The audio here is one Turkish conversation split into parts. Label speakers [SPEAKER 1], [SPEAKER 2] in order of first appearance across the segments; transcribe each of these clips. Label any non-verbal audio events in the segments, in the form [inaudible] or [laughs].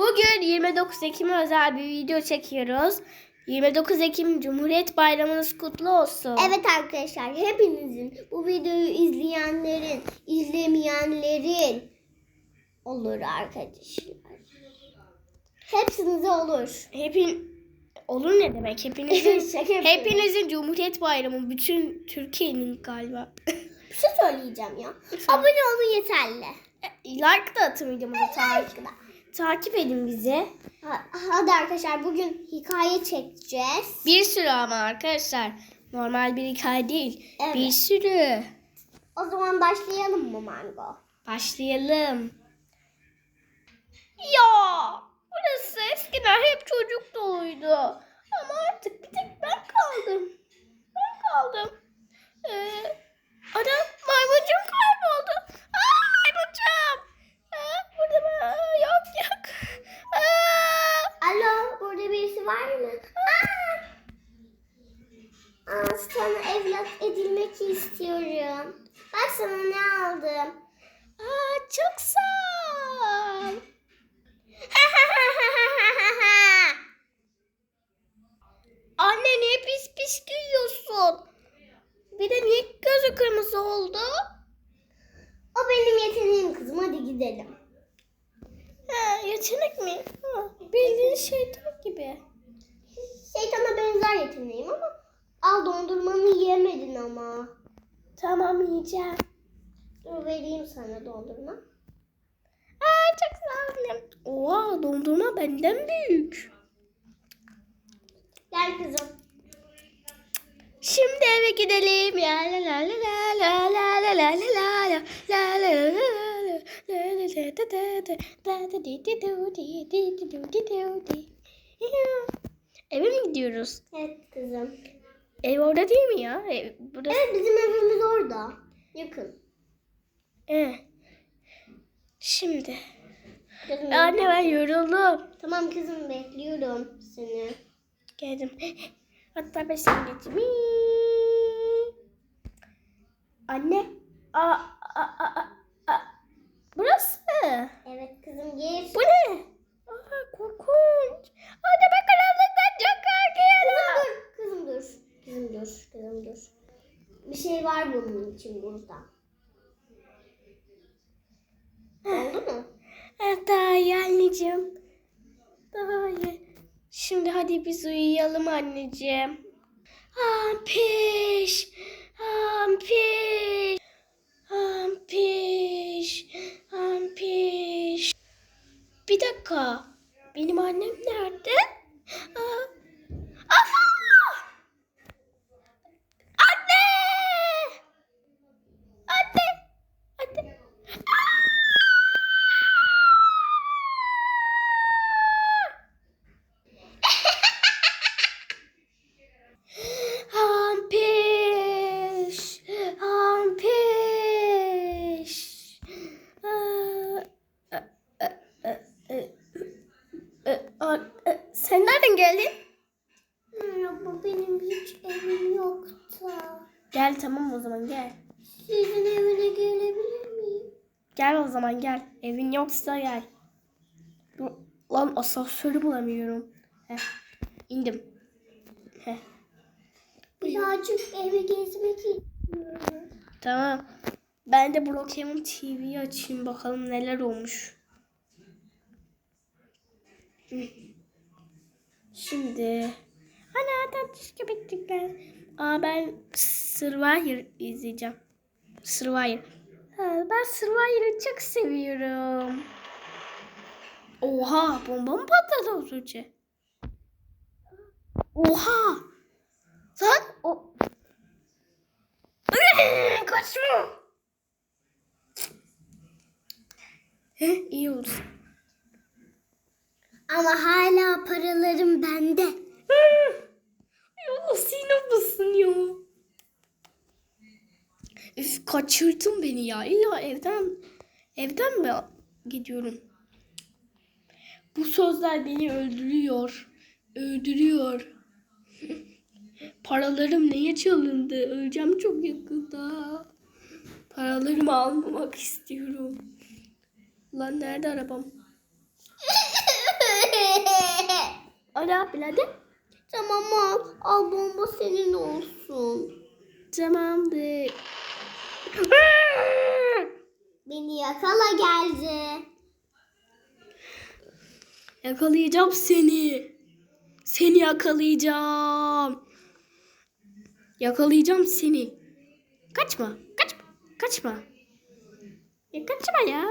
[SPEAKER 1] Bugün 29 Ekim özel bir video çekiyoruz. 29 Ekim Cumhuriyet Bayramınız kutlu olsun.
[SPEAKER 2] Evet arkadaşlar hepinizin bu videoyu izleyenlerin, izlemeyenlerin olur arkadaşlar. Hepsinize olur.
[SPEAKER 1] Hepin olur ne demek? Hepinizin [laughs]
[SPEAKER 2] Şaka yapıyorum.
[SPEAKER 1] hepinizin Cumhuriyet Bayramı bütün Türkiye'nin galiba.
[SPEAKER 2] Bir şey söyleyeceğim ya. Abone olun yeterli.
[SPEAKER 1] like da atın videomuza takip,
[SPEAKER 2] Like'la.
[SPEAKER 1] Takip edin bizi.
[SPEAKER 2] Ha- Hadi arkadaşlar bugün hikaye çekeceğiz.
[SPEAKER 1] Bir sürü ama arkadaşlar. Normal bir hikaye değil.
[SPEAKER 2] Evet.
[SPEAKER 1] Bir sürü.
[SPEAKER 2] O zaman başlayalım mı Mango?
[SPEAKER 1] Başlayalım. Ya burası eskiden hep çocuk doluydu. Ama artık bir tek ben kaldım. Ben kaldım. Ee, ana maymuncum kayboldu. Aa maymuncum. Aa, burada mı? Aa, yok yok. Aa,
[SPEAKER 2] Alo burada birisi var mı? Aa! Aa, sana evlat edilmek istiyorum. Bak sana ne aldım.
[SPEAKER 1] aa, çok sağ ol. Anne niye pis pis gülüyorsun? Bir de niye gözü kırmızı oldu?
[SPEAKER 2] o benim yeteneğim kızım hadi gidelim.
[SPEAKER 1] Ha, yetenek mi? Ha, bildiğin şeytan gibi.
[SPEAKER 2] Şeytana benzer yeteneğim ama al dondurmanı yemedin ama.
[SPEAKER 1] Tamam yiyeceğim.
[SPEAKER 2] Dur vereyim sana dondurma.
[SPEAKER 1] Aa, çok sağ olun. Oha dondurma benden büyük.
[SPEAKER 2] Gel kızım.
[SPEAKER 1] Şimdi eve gidelim. Ya la la la la la la la la la la la la la la la la la la da da da da da da di di du di di di du di du di. Eve mi gidiyoruz?
[SPEAKER 2] Evet kızım.
[SPEAKER 1] Ev orada değil mi ya? Ev, burası.
[SPEAKER 2] Evet bizim evimiz orada. Yakın.
[SPEAKER 1] Eh. Şimdi.
[SPEAKER 2] Kızım,
[SPEAKER 1] Anne ben yoruldum.
[SPEAKER 2] Tamam kızım bekliyorum seni.
[SPEAKER 1] Geldim. [laughs] Hatta ben seni getireyim. Anne. Aa, aa, aa, aa. Burası.
[SPEAKER 2] Evet kızım gir.
[SPEAKER 1] Bu ne? Aa, korkunç. Anne ben karanlıktan çok korkuyorum.
[SPEAKER 2] Kızım dur. Kızım dur. Kızım dur. Bir şey var bunun için burada. Oldu mu? [laughs]
[SPEAKER 1] Daha iyi anneciğim. Daha iyi. Şimdi hadi biz uyuyalım anneciğim. Ampiş. Ampiş. Ampiş. Ampiş. Bir dakika. Benim annem nerede? Aa. Aa! Anne! Anne! Anne! Ampiş, ampiş. Aa, ı, ı, ı, ı, ı, ı, ı. Geldin?
[SPEAKER 2] Merhaba benim hiç evim yoktu.
[SPEAKER 1] Gel tamam o zaman gel.
[SPEAKER 2] Sizin evine gelebilir miyim?
[SPEAKER 1] Gel o zaman gel. Evin yoksa gel. Lan asansörü bulamıyorum. Heh, indim. Heh,
[SPEAKER 2] Birazcık evi gezmek istiyorum.
[SPEAKER 1] tamam. Ben de Brookhaven TV'yi açayım bakalım neler olmuş. Hı. Şimdi. Ana tatlışka bittik ben. Aa ben Survivor izleyeceğim. Survivor. Ha, ben Survivor'ı çok seviyorum. Oha bomba mı patladı az önce? Oha. Sen o... Kaçma. Heh, iyi oldu.
[SPEAKER 2] Ama hala paralarım bende.
[SPEAKER 1] Ya Sina mısın ya? Üf kaçırdın beni ya. İlla evden evden mi gidiyorum? Bu sözler beni öldürüyor. Öldürüyor. [laughs] Paralarım neye çalındı? Öleceğim çok yakında. Paralarımı almamak istiyorum. Lan nerede arabam? [laughs] Ara birader.
[SPEAKER 2] Tamam al. Al bomba senin olsun.
[SPEAKER 1] Tamamdır.
[SPEAKER 2] Beni yakala geldi.
[SPEAKER 1] Yakalayacağım seni. Seni yakalayacağım. Yakalayacağım seni. Kaçma, kaçma, kaçma. Ya kaçma ya.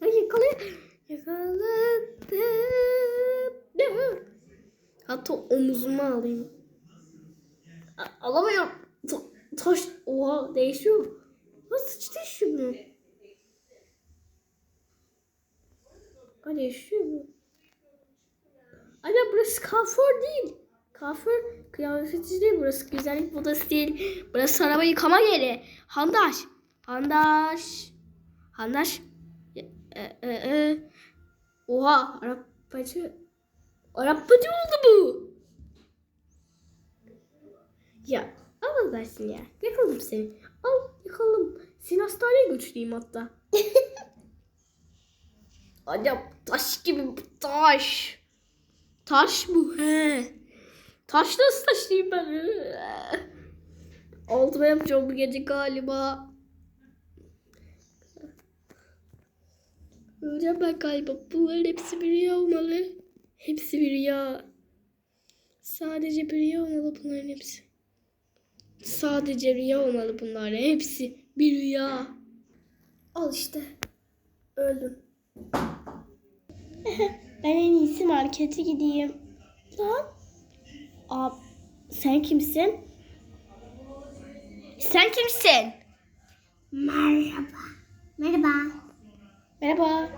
[SPEAKER 1] Ha, yakalıyor. Yakaladım. Hatta omuzuma alayım. A- alamıyorum. Ta- taş, oha değişiyor. Ha sıç değişiyor mu? Ha değişiyor mu? Ana burası kafur değil. Kafur kıyafetici değil burası. Güzellik odası değil. Burası araba yıkama yeri. Handaş. Handaş. Handaş. E, e, e. Oha arabacı. Arabacı oldu bu. Ya al dersin ya. Yakalım seni. Al yakalım. Seni hastaneye götüreyim hatta. [laughs] Adam taş gibi taş. Taş bu he. Taş nasıl taşıyayım ben? [laughs] Altıma yapacağım bu gece galiba. Öleceğim ben galiba. Bunların hepsi bir rüya olmalı. Hepsi bir rüya. Sadece bir rüya olmalı bunların hepsi. Sadece rüya olmalı bunların hepsi. Bir rüya. Al işte. Öldüm. [laughs] ben en iyisi markete gideyim. Lan. Aa, sen kimsin? Sen kimsin?
[SPEAKER 2] Merhaba. Merhaba.
[SPEAKER 1] Merhaba.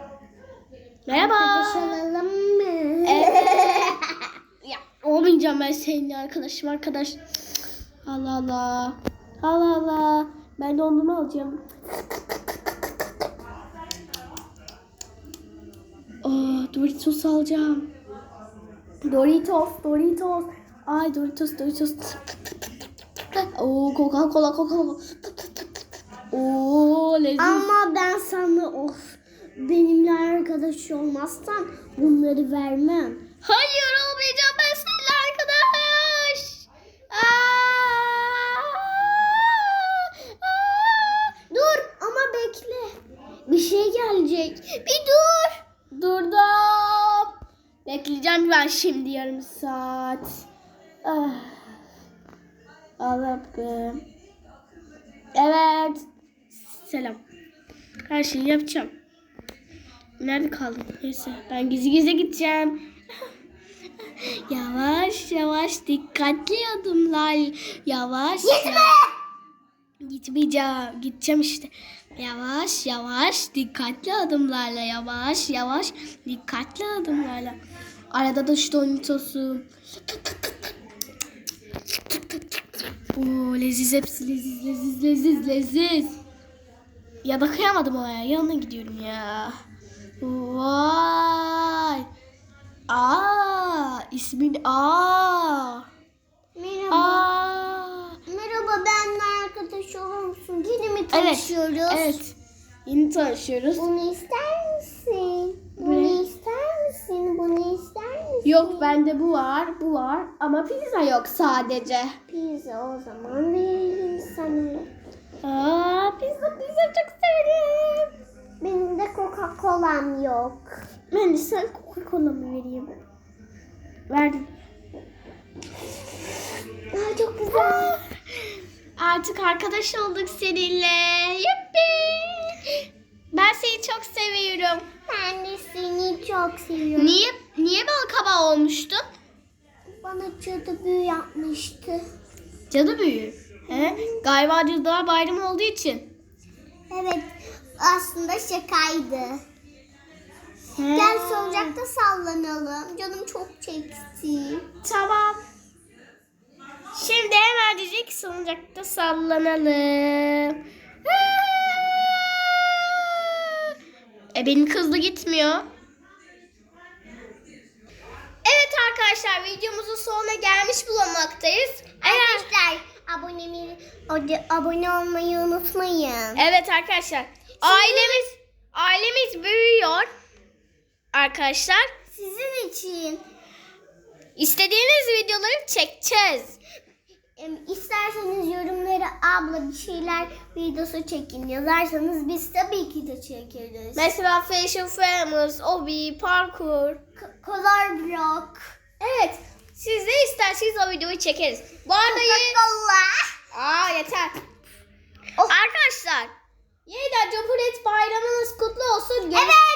[SPEAKER 1] Merhaba.
[SPEAKER 2] Arkadaş olalım mı? [laughs]
[SPEAKER 1] ya olmayacağım ben seninle arkadaşım arkadaş. Allah Allah. Allah Allah. Ben dondurma alacağım. Aa, Doritos alacağım. Doritos, Doritos. Ay Doritos, Doritos. Oo, Coca-Cola, Coca-Cola. Oo, leziz.
[SPEAKER 2] Ama ben sana of benimle arkadaş olmazsan bunları vermem.
[SPEAKER 1] Hayır olmayacağım Ben şimdi yarım saat. Ah. Allah'ım. Evet. Selam. Her şeyi yapacağım. Nerede kaldım? Neyse ben gizli gizli gideceğim. [laughs] yavaş yavaş dikkatli adımlar. Yavaş. Gitme. Gitmeyeceğim. Gideceğim işte. Yavaş yavaş dikkatli adımlarla yavaş yavaş dikkatli adımlarla. Arada da şu Doritos'u. Oo leziz hepsi leziz leziz leziz leziz. Ya da kıyamadım ona ya. Yanına gidiyorum ya. Vay. Aa ismin Aa.
[SPEAKER 2] Merhaba.
[SPEAKER 1] Aa.
[SPEAKER 2] Merhaba benimle arkadaş olur musun? Yeni mi
[SPEAKER 1] Evet.
[SPEAKER 2] tanışıyoruz?
[SPEAKER 1] Evet. Yeni tanışıyoruz.
[SPEAKER 2] Bunu ister misin?
[SPEAKER 1] Bu
[SPEAKER 2] Bunu
[SPEAKER 1] ne?
[SPEAKER 2] ister misin? Bunu ister?
[SPEAKER 1] Yok bende bu var, bu var ama pizza yok sadece.
[SPEAKER 2] Pizza o zaman verelim sana.
[SPEAKER 1] Aa, pizza pizza çok severim.
[SPEAKER 2] Benim de Coca-Cola'm yok.
[SPEAKER 1] Ben de sana Coca-Cola mı vereyim? Verdim.
[SPEAKER 2] Aa, çok güzel.
[SPEAKER 1] Artık arkadaş olduk seninle. Yuppi. Ben seni çok seviyorum.
[SPEAKER 2] Ben de seni çok seviyorum.
[SPEAKER 1] Niye
[SPEAKER 2] Cadı
[SPEAKER 1] büyüğü. He? Galiba Cadılar Bayramı olduğu için.
[SPEAKER 2] Evet aslında şakaydı.
[SPEAKER 1] He.
[SPEAKER 2] Gel salıncakta sallanalım. Canım çok çekti.
[SPEAKER 1] Tamam. Şimdi hemencik salıncakta sallanalım. E benim hızlı gitmiyor. Evet arkadaşlar videomuzun sonuna gelmiş bulunmaktayız. Eğer
[SPEAKER 2] abonemi, abone olmayı unutmayın.
[SPEAKER 1] Evet arkadaşlar ailemiz ailemiz büyüyor. Arkadaşlar
[SPEAKER 2] Sizin için
[SPEAKER 1] İstediğiniz videoları çekeceğiz.
[SPEAKER 2] İsterseniz yorumlara abla bir şeyler videosu çekin yazarsanız biz tabii ki de çekeriz.
[SPEAKER 1] Mesela Fashion Famous, Obi, Parkour.
[SPEAKER 2] K- Color Block.
[SPEAKER 1] Evet. Siz de isterseniz o videoyu çekeriz. Bu arada. Aa yeter.
[SPEAKER 2] Of.
[SPEAKER 1] Arkadaşlar yeniden Cumhuriyet Bayramınız kutlu olsun. Görüş-
[SPEAKER 2] Evet.